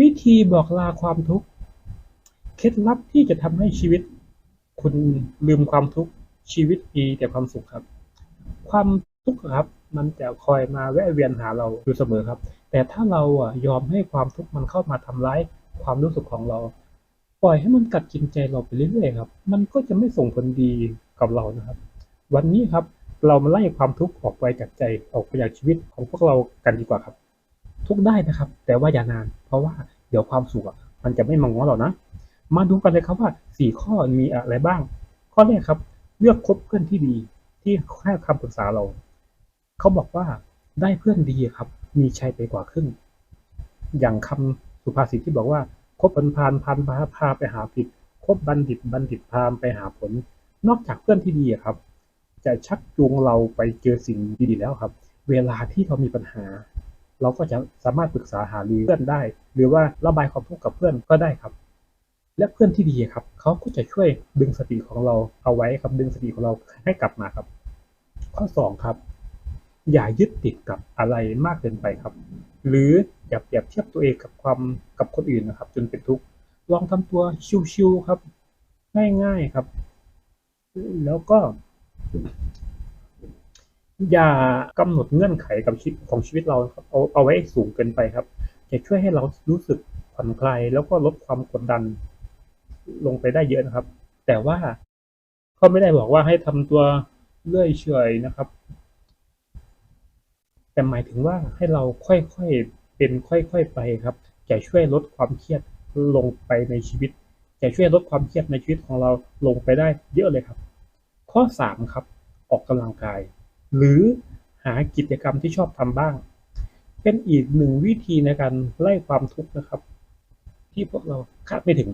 วิธีบอกลาความทุกข์เคล็ดลับที่จะทำให้ชีวิต คุณลืมความทุกข์ชีวิตมีแต่ความสุขครับ ความทุกข์ครับ มันจะคอยมาแวะเวียนหาเราอยู่เสมอครับ แต่ถ้าเราอะยอมให้ความทุกข์มันเข้ามาทำร้ายความรู้สึกของเรา ปล่อยให้มันกัดกินใจเราไปเรื่อยๆครับ มันก็จะไม่ส่งผลดีกับเรานะครับ วันนี้ครับเรามาไล่ความทุกข์ออกไปจากใจออกไปจากชีวิตของพวกเรากันดีกว่าครับ ทุกได้นะครับ แต่ว่าอย่านาน เพราะว่าเดี๋ยวความสุขมันจะไม่มาง้อเรานะ มาดูกันเลยครับว่าสี่ข้อมีอะไรบ้าง ข้อแรกครับ เลือกคบเพื่อนที่ดี ที่ให้คำปรึกษาเรา เขาบอกว่าได้เพื่อนดีครับ มีชัยไปกว่าครึ่ง อย่างคำสุภาษิตที่บอกว่าคบพันพานพันพาพาไปหาผิดคบบัณฑิตบัณฑิตพาไปหาผล นอกจากเพื่อนที่ดีครับ จะชักจูงเราไปเจอสิ่งดีๆแล้วครับ เวลาที่เรามีปัญหา เราก็จะสามารถปรึกษาหารือเพื่อนได้ หรือว่าระบายความทุกข์กับเพื่อนก็ได้ครับ และเพื่อนที่ดีครับเขาก็จะช่วยดึงสติของเราเอาไว้ครับดึงสติของเราให้กลับมาครับ ข้อสองครับ อย่ายึดติดกับอะไรมากเกินไปครับ หรืออย่าเปรียบเทียบตัวเองกับความกับคนอื่นนะครับ จนเป็นทุกข์ลองทำตัวชิวๆครับ ง่ายๆครับ แล้วก็ อย่ากำหนดเงื่อนไขกับชีวิตของชีวิตเราครับเอาเอาไว้สูงเกินไปครับจะช่วยให้เรารู้สึกผ่อนคลายแล้วก็ลดความกดดัน ลงไปได้เยอะนะครับ แต่ว่าก็ไม่ได้บอกว่าให้ทำตัวเลื่อยเฉยนะครับ แต่หมายถึงว่าให้เราค่อยๆเป็นค่อยๆไปครับจะช่วยลดความเครียดลงไปในชีวิตจะช่วยลดความเครียดในชีวิตของเราลงไปได้เยอะเลยครับ ข้อสามครับ ออกกำลังกาย หรือหากิจกรรมที่ชอบทำบ้าง เป็นอีกหนึ่งวิธีในการไล่ความทุกข์นะครับ ที่พวกเราคาดไม่ถึง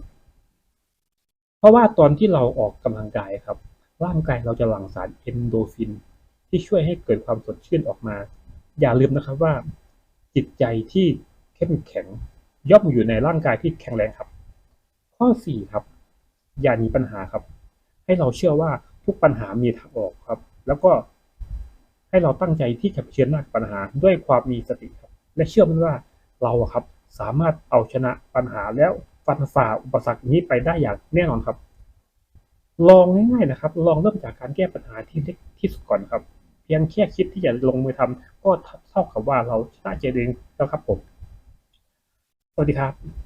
เพราะว่าตอนที่เราออกกำลังกายครับ ร่างกายเราจะหลั่งสารเอนโดฟิน ที่ช่วยให้เกิดความสดชื่นออกมา อย่าลืมนะครับว่า จิตใจที่เข้มแข็งย่อมอยู่ในร่างกายที่แข็งแรงครับ ข้อสี่ครับ อย่าหนีปัญหาครับ ให้เราเชื่อว่าทุกปัญหามีทางออกครับ แล้วก็ ให้เราตั้งใจที่จะเผชิญหน้ากับปัญหาด้วยความมีสติครับ และเชื่อมั่นว่าเราครับสามารถเอาชนะปัญหาแล้วฟันฝ่าอุปสรรคนี้ไปได้อย่างแน่นอนครับ ลองง่ายๆนะครับ ลองเริ่มจากการแก้ปัญหาที่เล็กที่สุดก่อนครับ เพียงแค่คิดที่จะลงมือทำก็เท่ากับว่าเราชนะใจเองแล้วครับผม สวัสดีครับ